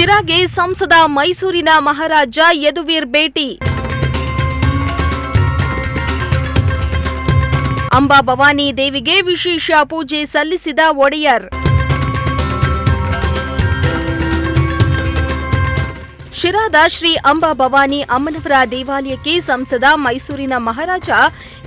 ಶಿರಾಗೆ ಸಂಸದ ಮೈಸೂರಿನ ಮಹಾರಾಜ ಯದುವೀರ್ ಭೇಟಿ. ಅಂಬಾಭವಾನಿ ದೇವಿಗೆ ವಿಶೇಷ ಪೂಜೆ ಸಲ್ಲಿಸಿದ ಒಡೆಯರ್. ಶಿರಾದ ಶ್ರೀ ಅಂಬಾಭವಾನಿ ಅಮ್ಮನವರ ದೇವಾಲಯಕ್ಕೆ ಸಂಸದ ಮೈಸೂರಿನ ಮಹಾರಾಜ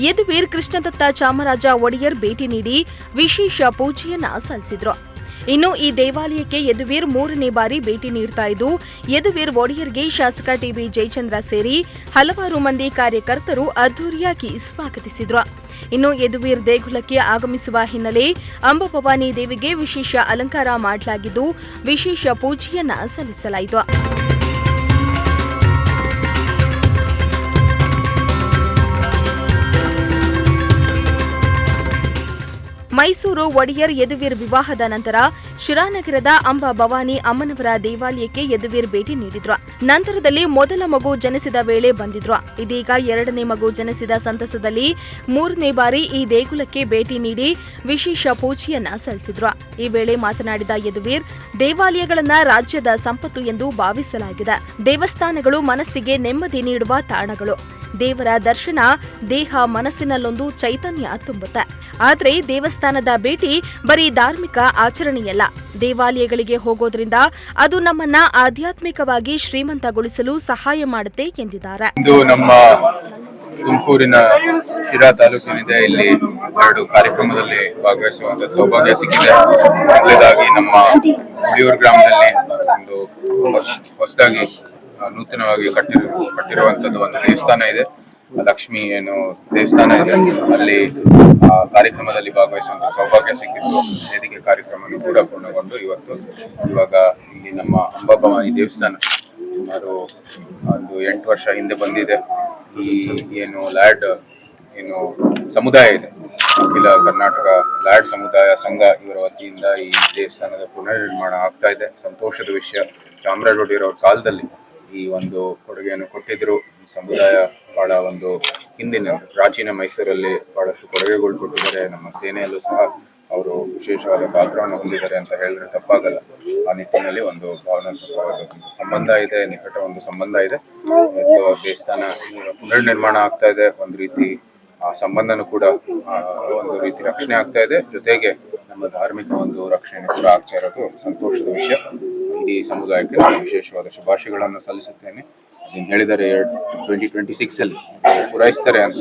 ಯದುವೀರ್ ಕೃಷ್ಣದತ್ತ ಚಾಮರಾಜ ಒಡೆಯರ್ ಭೇಟಿ ನೀಡಿ ವಿಶೇಷ ಪೂಜೆಯನ್ನ ಸಲ್ಲಿಸಿದ್ರು. ಇನ್ನು ಈ ದೇವಾಲಯಕ್ಕೆ ಯದುವೀರ್ ಮೂರನೇ ಬಾರಿ ಭೇಟಿ ನೀಡ್ತಾ ಇದ್ದು, ಯದುವೀರ್ ಒಡೆಯರ್ಗೆ ಶಾಸಕ ಟಿಬಿ ಜಯಚಂದ್ರ ಸೇರಿ ಹಲವಾರು ಮಂದಿ ಕಾರ್ಯಕರ್ತರು ಅದ್ದೂರಿಯಾಗಿ ಸ್ವಾಗತಿಸಿದ್ರು. ಇನ್ನು ಯದುವೀರ್ ದೇಗುಲಕ್ಕೆ ಆಗಮಿಸುವ ಹಿನ್ನೆಲೆ ಅಂಬಭವಾನಿ ದೇವಿಗೆ ವಿಶೇಷ ಅಲಂಕಾರ ಮಾಡಲಾಗಿದ್ದು, ವಿಶೇಷ ಪೂಜೆಯನ್ನ ಸಲ್ಲಿಸಲಾಯಿತು. ಮೈಸೂರು ಒಡೆಯರ್ ಯದುವೀರ್ ವಿವಾಹದ ನಂತರ ಶಿರಾನಗರದ ಅಂಬಾ ಭವಾನಿ ಅಮ್ಮನವರ ದೇವಾಲಯಕ್ಕೆ ಯದುವೀರ್ ಭೇಟಿ ನೀಡಿದ್ರು. ನಂತರದಲ್ಲಿ ಮೊದಲ ಮಗು ಜನಿಸಿದ ವೇಳೆ ಬಂದಿದ್ರು. ಇದೀಗ ಎರಡನೇ ಮಗು ಜನಿಸಿದ ಸಂತಸದಲ್ಲಿ ಮೂರನೇ ಬಾರಿ ಈ ದೇಗುಲಕ್ಕೆ ಭೇಟಿ ನೀಡಿ ವಿಶೇಷ ಪೂಜೆಯನ್ನ ಸಲ್ಲಿಸಿದ್ರು. ಈ ವೇಳೆ ಮಾತನಾಡಿದ ಯದುವೀರ್, ದೇವಾಲಯಗಳನ್ನ ರಾಜ್ಯದ ಸಂಪತ್ತು ಎಂದು ಭಾವಿಸಲಾಗಿದೆ. ದೇವಸ್ಥಾನಗಳು ಮನಸ್ಸಿಗೆ ನೆಮ್ಮದಿ ನೀಡುವ ತಾಣಗಳು. ದೇವರ ದರ್ಶನ ದೇಹ ಮನಸ್ಸಿನಲ್ಲೊಂದು ಚೈತನ್ಯ ತುಂಬುತ್ತೆ. ಆದರೆ ದೇವಸ್ಥಾನದ ಭೇಟಿ ಬರೀ ಧಾರ್ಮಿಕ ಆಚರಣೆಯಲ್ಲ. ದೇವಾಲಯಗಳಿಗೆ ಹೋಗೋದ್ರಿಂದ ಅದು ನಮ್ಮನ್ನ ಆಧ್ಯಾತ್ಮಿಕವಾಗಿ ಶ್ರೀಮಂತಗೊಳಿಸಲು ಸಹಾಯ ಮಾಡುತ್ತೆ ಎಂದಿದ್ದಾರೆ. ನಮ್ಮ ತುಮಕೂರಿನ ಶಿರಾ ತಾಲೂಕಿನಿದೆ ಇಲ್ಲಿ ಎರಡು ಕಾರ್ಯಕ್ರಮದಲ್ಲಿ ಭಾಗವಹಿಸುವಂತ ಸೌಭಾಗ್ಯ ಸಿಕ್ಕಿದೆ. ಮೊದಲೇದಾಗಿ ನಮ್ಮ ಉಳಿಯೂರು ಗ್ರಾಮದಲ್ಲಿ ಒಂದು ಹೊಸದಾಗಿ ನೂತನವಾಗಿ ಕಟ್ಟಿರು, ಕಟ್ಟಿರುವಂತದ್ದು ಒಂದು ದೇವಸ್ಥಾನ ಇದೆ. ಲಕ್ಷ್ಮಿ ಏನು ದೇವಸ್ಥಾನ ಇದೆ. ಅಲ್ಲಿ, ಆ, ಕಾರ್ಯಕ್ರಮದಲ್ಲಿ ಭಾಗವಹಿಸುವಂತ ಸೌಭಾಗ್ಯ ಸಿಕ್ಕಿತ್ತು ವೇದಿಕೆ ಕಾರ್ಯಕ್ರಮವನ್ನು ಕೂಡ ಪೂರ್ಣಗೊಂಡು ಇವತ್ತು ಇವಾಗ ಇಲ್ಲಿ ನಮ್ಮ ಅಂಬಾಭವಾನಿ ದೇವಸ್ಥಾನ ಸುಮಾರು ಒಂದು ಎಂಟು ವರ್ಷ ಹಿಂದೆ ಬಂದಿದೆ. ಈ ಏನು ಲ್ಯಾಡ್ ಏನು ಸಮುದಾಯ ಇದೆ. ಅಖಿಲ ಕರ್ನಾಟಕ ಲ್ಯಾಡ್ ಸಮುದಾಯ ಸಂಘ ಇವರ ವತಿಯಿಂದ ಈ ದೇವಸ್ಥಾನದ ಪುನರ್ನಿರ್ಮಾಣ ಆಗ್ತಾ ಇದೆ. ಸಂತೋಷದ ವಿಷಯ ಚಾಮರಾಜ ಕಾಲದಲ್ಲಿ. ಈ ಒಂದು ಕೊಡುಗೆಯನ್ನು ಕೊಟ್ಟಿದ್ರು. ಸಮುದಾಯ ಬಹಳ ಒಂದು ಹಿಂದಿನ ಪ್ರಾಚೀನ ಮೈಸೂರಲ್ಲಿ ಬಹಳಷ್ಟು ಕೊಡುಗೆಗಳು ಕೊಟ್ಟಿದ್ದಾರೆ. ನಮ್ಮ ಸೇನೆಯಲ್ಲೂ ಸಹ ಅವರು ವಿಶೇಷವಾದ ಪಾತ್ರವನ್ನು ಹೊಂದಿದ್ದಾರೆ ಅಂತ ಹೇಳಿದ್ರೆ ತಪ್ಪಾಗಲ್ಲ. ಆ ನಿಟ್ಟಿನಲ್ಲಿ ಒಂದು ಭಾವನಾತ್ಮಕವಾದ ಸಂಬಂಧ ಇದೆ, ನಿಕಟ ಒಂದು ಸಂಬಂಧ ಇದೆ. ಮತ್ತು ದೇವಸ್ಥಾನ ಪುನರ್ನಿರ್ಮಾಣ ಆಗ್ತಾ ಇದೆ. ಒಂದು ರೀತಿ ಆ ಸಂಬಂಧನೂ ಕೂಡ ಒಂದು ರೀತಿ ರಕ್ಷಣೆ ಆಗ್ತಾ ಇದೆ. ಜೊತೆಗೆ ನಮ್ಮ ಧಾರ್ಮಿಕ ಒಂದು ರಕ್ಷಣೆ ಕೂಡ ಆಗ್ತಾ ಇರೋದು ಸಂತೋಷದ ವಿಷಯ. ಇಡೀ ಸಮುದಾಯಕ್ಕೆ ನಾನು ವಿಶೇಷವಾದ ಶುಭಾಶಯಗಳನ್ನು ಸಲ್ಲಿಸುತ್ತೇನೆ. ನೀವು ಹೇಳಿದರೆ ಟ್ವೆಂಟಿ ಟ್ವೆಂಟಿ ಸಿಕ್ಸ್ ಅಲ್ಲಿ ಪೂರೈಸ್ತಾರೆ ಅಂತ.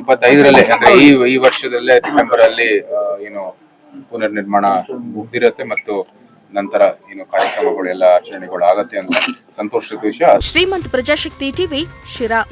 ಇಪ್ಪತ್ತೈದರಲ್ಲೇ, ಅಂದ್ರೆ ಈ ಈ ವರ್ಷದಲ್ಲೇ ಡಿಸೆಂಬರ್ ಅಲ್ಲಿ ಏನು ಪುನರ್ ನಿರ್ಮಾಣ ಮುಗ್ದಿರತ್ತೆ ಮತ್ತು ನಂತರ ಏನು ಕಾರ್ಯಕ್ರಮಗಳು, ಎಲ್ಲ ಆಚರಣೆಗಳು ಆಗತ್ತೆ ಅಂತ ಸಂತೋಷದ ವಿಷಯ. ಶ್ರೀಮಂತ್ ಪ್ರಜಾಶಕ್ತಿ ಟಿವಿ ಶಿರಾ.